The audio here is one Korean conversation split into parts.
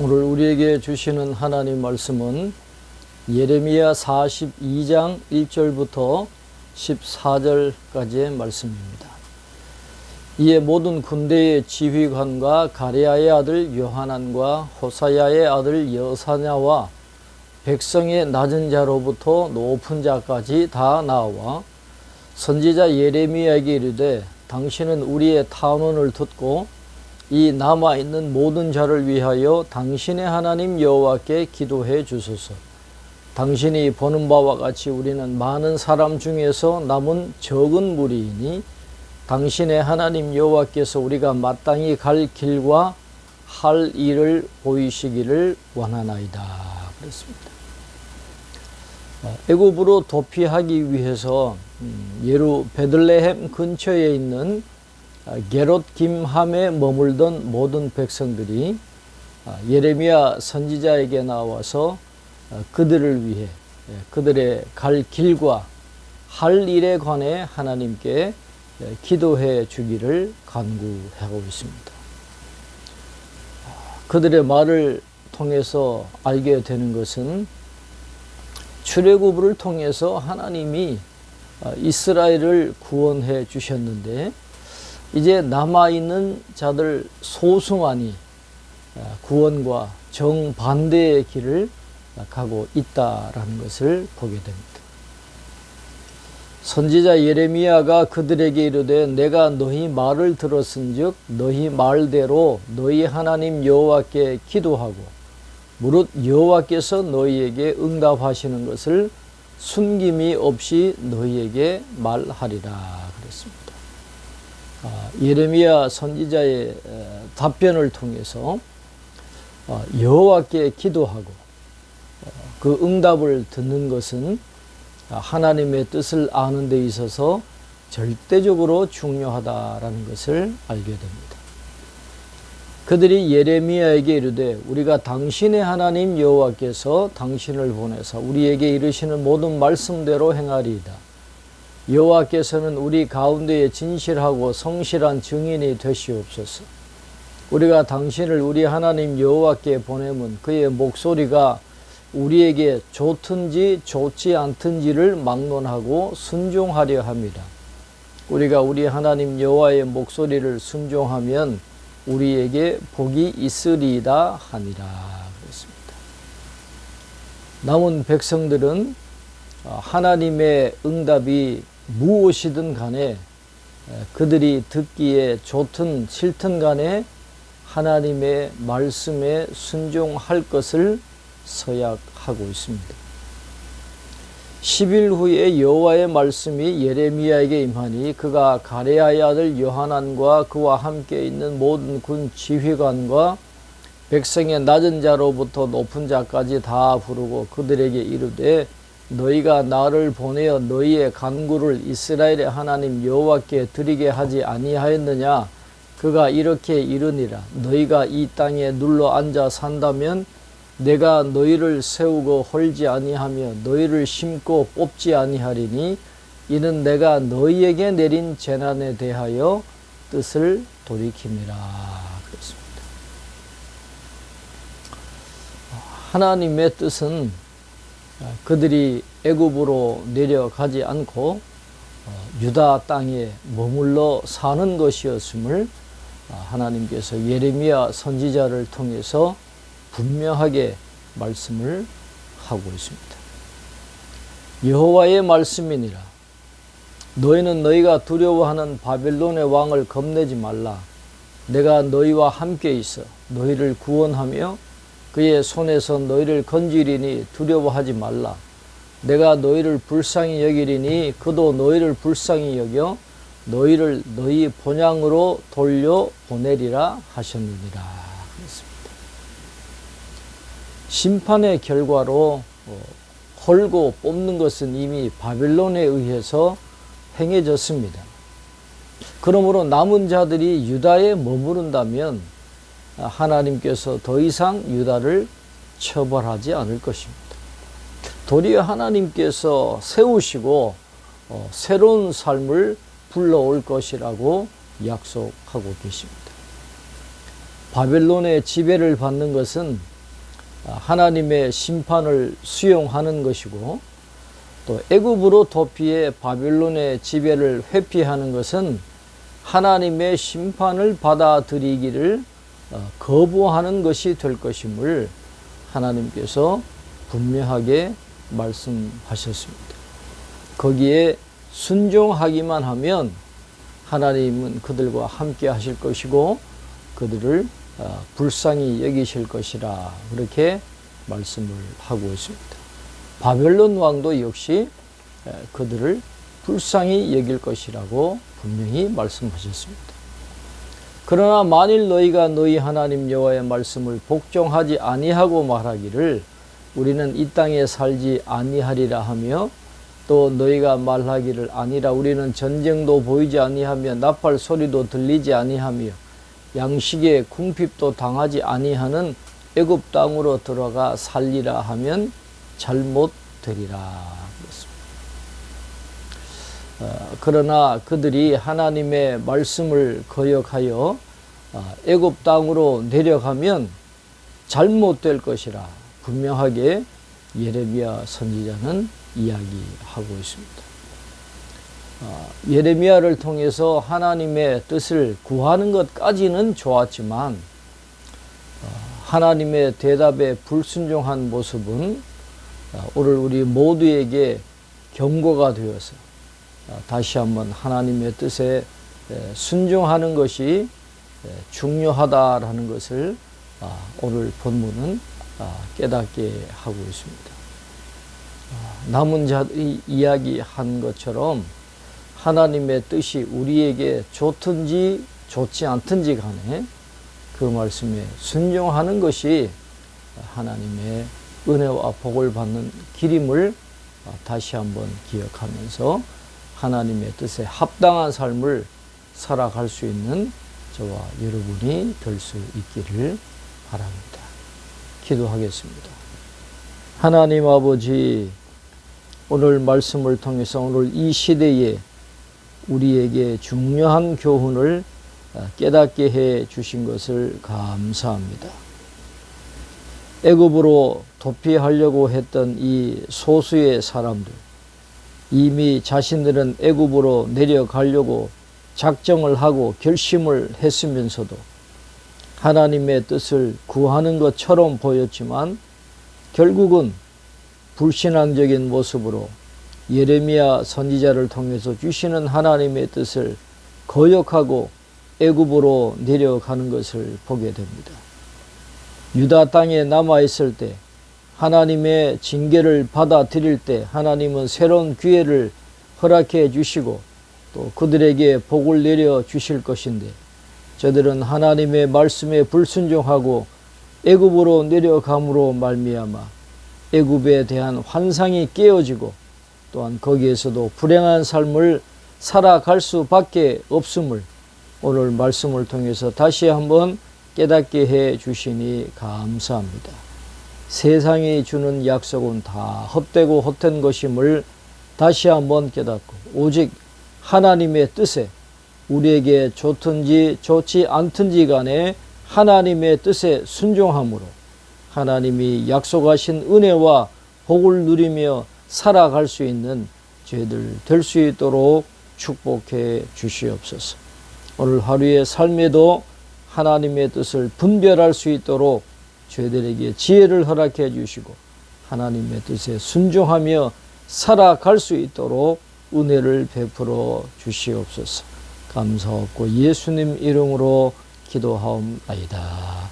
오늘 우리에게 주시는 하나님 말씀은 예레미야 42장 1절부터 14절까지의 말씀입니다. 이에 모든 군대의 지휘관과 가레아의 아들 요하난과 호사야의 아들 여사냐와 백성의 낮은 자로부터 높은 자까지 다 나와 선지자 예레미야에게 이르되 당신은 우리의 탄원을 듣고 이 남아 있는 모든 자를 위하여 당신의 하나님 여호와께 기도해 주소서. 당신이 보는 바와 같이 우리는 많은 사람 중에서 남은 적은 무리이니 당신의 하나님 여호와께서 우리가 마땅히 갈 길과 할 일을 보이시기를 원하나이다. 그랬습니다. 애굽으로 도피하기 위해서 음, 예루 베들레헴 근처에 있는 게롯 김함에 머물던 모든 백성들이 예레미야 선지자에게 나와서 그들을 위해 예, 그들의 갈 길과 할 일에 관해 하나님께 기도해 주기를 간구하고 있습니다. 그들의 말을 통해서 알게 되는 것은 출애굽을 통해서 하나님이 이스라엘을 구원해 주셨는데 이제 남아 있는 자들 소수만이 구원과 정반대의 길을 가고 있다라는 것을 보게 됩니다. 선지자 예레미야가 그들에게 이르되 내가 너희 말을 들었은즉 너희 말대로 너희 하나님 여호와께 기도하고 무릇 여호와께서 너희에게 응답하시는 것을 숨김이 없이 너희에게 말하리라 그랬습니다. 아, 예레미야 선지자의 답변을 통해서 어, 여호와께 기도하고 어, 그 응답을 듣는 것은 하나님의 뜻을 아는 데 있어서 절대적으로 중요하다라는 것을 알게 됩니다. 그들이 예레미야에게 이르되 우리가 당신의 하나님 여호와께서 당신을 보내서 우리에게 이르시는 모든 말씀대로 행하리이다. 여호와께서는 우리 가운데에 진실하고 성실한 증인이 되시옵소서. 우리가 당신을 우리 하나님 여호와께 보내면 그의 목소리가 우리에게 좋든지 좋지 않든지를 막론하고 순종하려 합니다. 우리가 우리 하나님 여호와의 목소리를 순종하면 우리에게 복이 있으리이다 하니라 그랬습니다. 남은 백성들은 하나님의 응답이 무엇이든 간에 그들이 듣기에 좋든 싫든 간에 하나님의 말씀에 순종할 것을 서약하고 있습니다. 10일 후에 여호와의 말씀이 예레미야에게 임하니 그가 가레아의 아들 요하난과 그와 함께 있는 모든 군 지휘관과 백성의 낮은 자로부터 높은 자까지 다 부르고 그들에게 이르되 너희가 나를 보내어 너희의 간구를 이스라엘의 하나님 여호와께 드리게 하지 아니하였느냐? 그가 이렇게 이르니라. 너희가 이 땅에 눌러 앉아 산다면 내가 너희를 세우고 헐지 아니하며 너희를 심고 뽑지 아니하리니 이는 내가 너희에게 내린 재난에 대하여 뜻을 돌이킴이라. 그랬습니다. 하나님의 뜻은 그들이 애굽으로 내려가지 않고 유다 땅에 머물러 사는 것이었음을 하나님께서 예레미야 선지자를 통해서 분명하게 말씀을 하고 있습니다. 여호와의 말씀이니라. 너희는 너희가 두려워하는 바벨론의 왕을 겁내지 말라. 내가 너희와 함께 있어 너희를 구원하며 그의 손에서 너희를 건지리니 두려워하지 말라. 내가 너희를 불쌍히 여기리니 그도 너희를 불쌍히 여겨 너희를 너희 본향으로 돌려 보내리라 하셨느니라. 그렇습니다. 심판의 결과로 어, 헐고 뽑는 것은 이미 바벨론에 의해서 행해졌습니다. 그러므로 남은 자들이 유다에 머무른다면 하나님께서 더 이상 유다를 처벌하지 않을 것입니다. 도리어 하나님께서 세우시고 어, 새로운 삶을 불러올 것이라고 약속하고 계십니다. 바벨론의 지배를 받는 것은 하나님의 심판을 수용하는 것이고 또 애굽으로 도피해 바빌론의 지배를 회피하는 것은 하나님의 심판을 받아들이기를 어, 거부하는 것이 될 것임을 하나님께서 분명하게 말씀하셨습니다. 거기에 순종하기만 하면 하나님은 그들과 함께 하실 것이고 그들을 어, 불쌍히 여기실 것이라 그렇게 말씀을 하고 있습니다. 바벨론 왕도 역시 그들을 불쌍히 여길 것이라고 분명히 말씀하셨습니다. 그러나 만일 너희가 너희 하나님 여호와의 말씀을 복종하지 아니하고 말하기를 우리는 이 땅에 살지 아니하리라 하며 또 너희가 말하기를 아니라 우리는 전쟁도 보이지 아니하며 나팔 소리도 들리지 아니하며 양식의 궁핍도 당하지 아니하는 애굽 땅으로 들어가 살리라 하면 잘못 되리라 그랬습니다. 어, 그러나 그들이 하나님의 말씀을 거역하여 어, 애굽 땅으로 내려가면 잘못될 것이라 분명하게 예레미야 선지자는 이야기하고 있습니다. 어, 예레미야를 통해서 하나님의 뜻을 구하는 것까지는 좋았지만 하나님의 대답에 불순종한 모습은 오늘 우리 모두에게 경고가 되어서 다시 한번 하나님의 뜻에 순종하는 것이 중요하다라는 것을 아, 오늘 본문은 아, 깨닫게 하고 있습니다. 아, 남은 자들이 이야기한 것처럼 하나님의 뜻이 우리에게 좋든지 좋지 않든지 간에 그 말씀에 순종하는 것이 하나님의 은혜와 복을 받는 길임을 다시 한번 기억하면서 하나님의 뜻에 합당한 삶을 살아갈 수 있는 저와 여러분이 될 수 있기를 바랍니다. 기도하겠습니다. 하나님 아버지, 오늘 말씀을 통해서 오늘 이 시대에 우리에게 중요한 교훈을 깨닫게 해 주신 것을 감사합니다. 애굽으로 도피하려고 했던 이 소수의 사람들 이미 자신들은 애굽으로 내려가려고 작정을 하고 결심을 했으면서도 하나님의 뜻을 구하는 것처럼 보였지만 결국은 불신앙적인 모습으로 예레미야 선지자를 통해서 주시는 하나님의 뜻을 거역하고 애굽으로 내려가는 것을 보게 됩니다. 유다 땅에 남아 있을 때 하나님의 징계를 받아들일 때 하나님은 새로운 기회를 허락해 주시고 또 그들에게 복을 내려 주실 것인데 저들은 하나님의 말씀에 불순종하고 애굽으로 내려감으로 말미암아 애굽에 대한 환상이 깨어지고 또한 거기에서도 불행한 삶을 살아갈 수밖에 없음을 오늘 말씀을 통해서 다시 한번 깨닫게 해 주시니 감사합니다. 세상이 주는 약속은 다 헛되고 헛된 것임을 다시 한번 깨닫고 오직 하나님의 뜻에 우리에게 좋든지 좋지 않든지 간에 하나님의 뜻에 순종함으로 하나님이 약속하신 은혜와 복을 누리며 살아갈 수 있는 죄들 될 수 있도록 축복해 주시옵소서. 오늘 하루의 삶에도 하나님의 뜻을 분별할 수 있도록 죄들에게 지혜를 허락해 주시고 하나님의 뜻에 순종하며 살아갈 수 있도록 은혜를 베풀어 주시옵소서. 감사하고 예수님 이름으로 기도하옵나이다.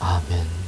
아멘.